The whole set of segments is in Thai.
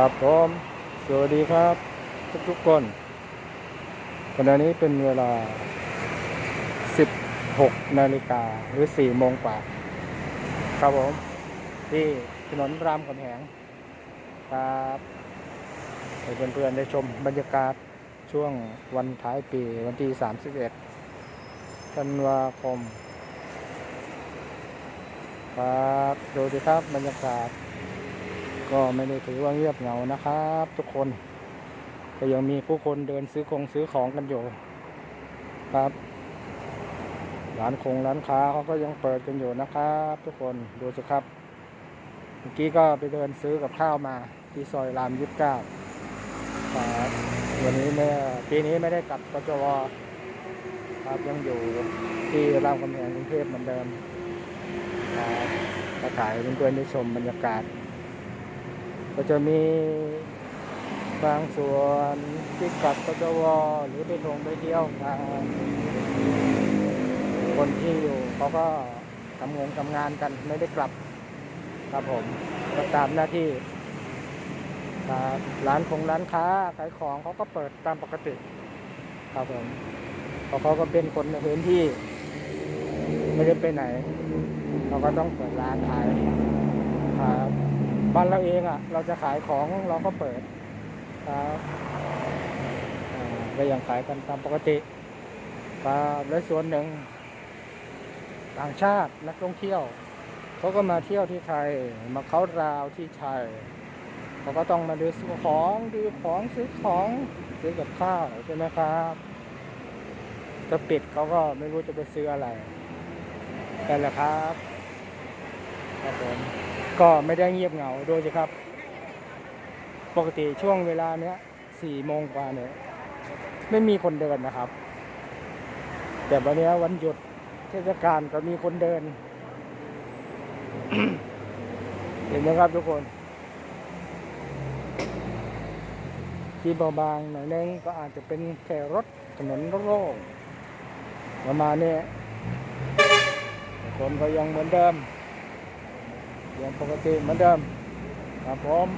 ครับผมสวัสดีครับ ทุกทุกคนขณะนี้เป็นเวลา 16 นาฬิกาหรือ 4 โมงกว่า ครับผม ที่ถนนรามคำแหงครับให้เพื่อนๆได้ชมบรรยากาศช่วงวันท้ายปีวันที่ 31 ธันวาคม ครับดูสิครับบรรยากาศ ก็ไม่ได้ถือว่าเงียบเหงานะครับ ทุกคน ก็ยังมีผู้คนเดินซื้อคงซื้อของกันอยู่ ครับ ร้านคงร้านค้าเขาก็ยังเปิดกันอยู่นะครับ ทุกคนดูสิครับ เมื่อกี้ก็ไปเดินซื้อกับข้าวมา ที่ซอยรามยี่สิบเก้าครับวันนี้ไม่ปีนี้ไม่ได้กลับกจวครับยังอยู่ที่รามคำแหงกรุงเทพเหมือนเดิมครับถ่ายเพื่อนๆได้ชมบรรยากาศ ก็จะมีบางส่วนที่กลับกจวหรือไปลงไปเที่ยวงานคนที่อยู่เขาก็ทำงงทำงานกันไม่ได้กลับครับผมก็ตามหน้าที่ครับร้านคงร้านค้าขายของเขาก็เปิดตามปกติ ครับผมเพราะเขาก็เป็นคนในพื้นที่ ไม่ได้ไปไหนเขาก็ต้องเปิดร้านขายครับ บ้านเราเองอะ เราจะขายของเราก็เปิดครับก็ยังขายกันตามปกติครับและส่วนหนึ่ง ต่างชาตินักท่องเที่ยวเขาก็มาเที่ยวที่ไทย มาเขาน์ดาวที่ไทยเขาก็ต้องมาดูซื้อของดูของซื้อของซื้อกับข้าวใช่ไหมครับจะปิดเขาก็ไม่รู้จะไปซื้ออะไรแต่นแหละครับครับผม ก็ไม่ได้เงียบเหงาด้วยสิครับปกติช่วงเวลาเนี้ยสี่โมงกว่าเนี่ยไม่มีคนเดินนะครับ แต่วันนี้วันหยุดเทศกาลก็มีคนเดิน เห็นไหมครับทุกคนที่เบาบางหน่อยนึงก็อาจจะเป็นแค่รถถนนโล่งๆประมาณนี้คนก็ยังเหมือนเดิม ยังปกติเหมือนเดิมครับผม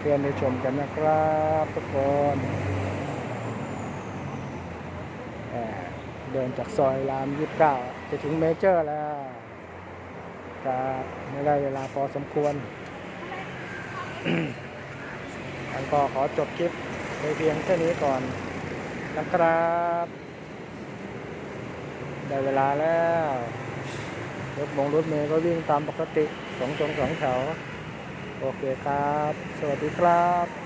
เพื่อนๆได้ชมกันนะครับทุกคนเดินจากซอยรามยี่สิบเก้าจะถึงเมเจอร์แล้วจะไม่ได้เวลาพอสมควรอันก็ขอจบคลิปไปเพียงแค่นี้ก่อนนะครับ ได้เวลาแล้ว ถมงรถเมย์ก็วิ่งตามปกติสองจงสองแถวโอเคครับ สวัสดีครับ